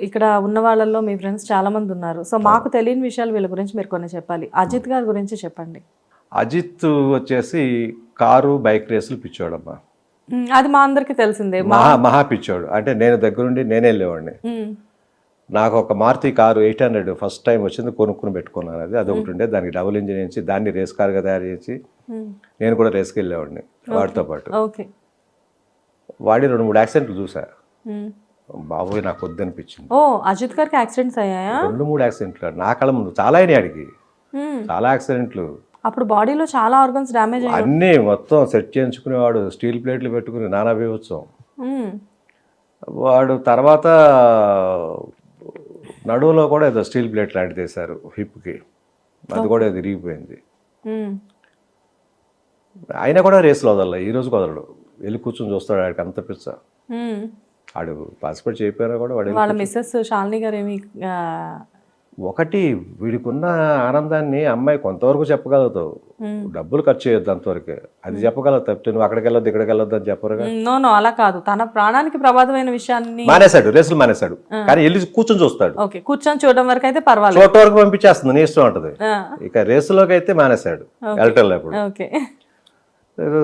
ఇక్కడ ఉన్న వాళ్ళల్లో మీ ఫ్రెండ్స్ చాలా మంది ఉన్నారు. సో మాకు తెలియని విషయాలు వీళ్ళ గురించి మీరు కొన్ని చెప్పాలి. అజిత్ గారి గురించి చెప్పండి. అజిత్ వచ్చేసి కారు బైక్ రేసులు పిచ్చోడమ్మా మ్మ్, అది మా అందరికి తెలిసిందే. మహా మహా పిచ్చోడు. అంటే నేను దగ్గరుండి నేనే వెళ్ళేవాడిని. నాకు ఒక Maruti car eight hundred first time వచ్చింది కొనుక్కుని పెట్టుకున్నాను అది. అది ఒకటి ఉండే దానికి డబుల్ ఇంజిన్ వేసి దాన్ని రేస్ కార్గా తయారు చేసి. నేను కూడా రేస్కి వెళ్ళేవాడిని వాడితో పాటు. ఓకే. వాడి రెండు మూడు యాక్సిడెంట్లు చూసా. బాబోయ్ నాకు వద్దనిపించింది. ఓ అజిత్ గారికి యాక్సిడెంట్స్ అయ్యాయా? రెండు మూడు యాక్సిడెంట్లు. నా కళ్ళ ముందు చాలా అయినాయి అడిగి. చాలా యాక్సిడెంట్లు. అప్పుడు బాడీలో చాలా ఆర్గన్స్ డ్యామేజ్ అయ్యాయి. అన్నీ మొత్తం సెట్ చేయించుకునేవాడు స్టీల్ ప్లేట్లు పెట్టుకుని నానా బీభత్సం. వాడు తర్వాత నడువులో కూడా ఏదో స్టీల్ ప్లేట్ లాంటిది వేశారు హిప్కి. అది కూడా మ్మ్. అయినా కూడా రేసులో వదలలే. ఈ రోజు వదలడు వెళ్ళి కూర్చొని చూస్తాడు ఆడికి అంత పిచ్చ. మ్మ్. ఆడు పార్టిసిపేట్ చేయకపోయినా కూడా వాడు వెళ్ళి మిస్సెస్ శాలిని గారు ఏమి ఒకటి వీడికున్న ఆనందాన్ని అమ్మాయి కొంతవరకు చెప్పగలుగుతావు. డబ్బులు ఖర్చు చేయొద్దు అంతవరకే. అది చెప్పగలవు తప్పితే నువ్వు అక్కడికి వెళ్ళొద్దు ఇక్కడికి వెళ్ళొద్దు అని నో నో అలా కాదు. తన ప్రాణానికి ప్రమాదమైన విషయాన్ని మానేశాడు రేసులు మానేశాడు. కానీ వెళ్ళి కూర్చొని చూస్తాడు. ఓకే కూర్చొని చూడడం వరకు అయితే పర్వాలేదు. చోట వరకు పంపించేస్తుంది నీ ఇష్టం ఉంటుంది. ఇక రేసులోకి అయితే మానేశాడు వెళ్ళటం ఇప్పుడు ఓకే.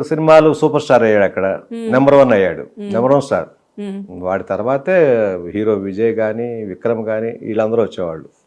సినిమాలు సూపర్ స్టార్ అయ్యాడు అక్కడ. నెంబర్ వన్ అయ్యాడు. Number one star. Hmm. వాడి తర్వాతే హీరో విజయ్ కానీ విక్రమ్ కానీ వీళ్ళందరూ వచ్చేవాళ్ళు.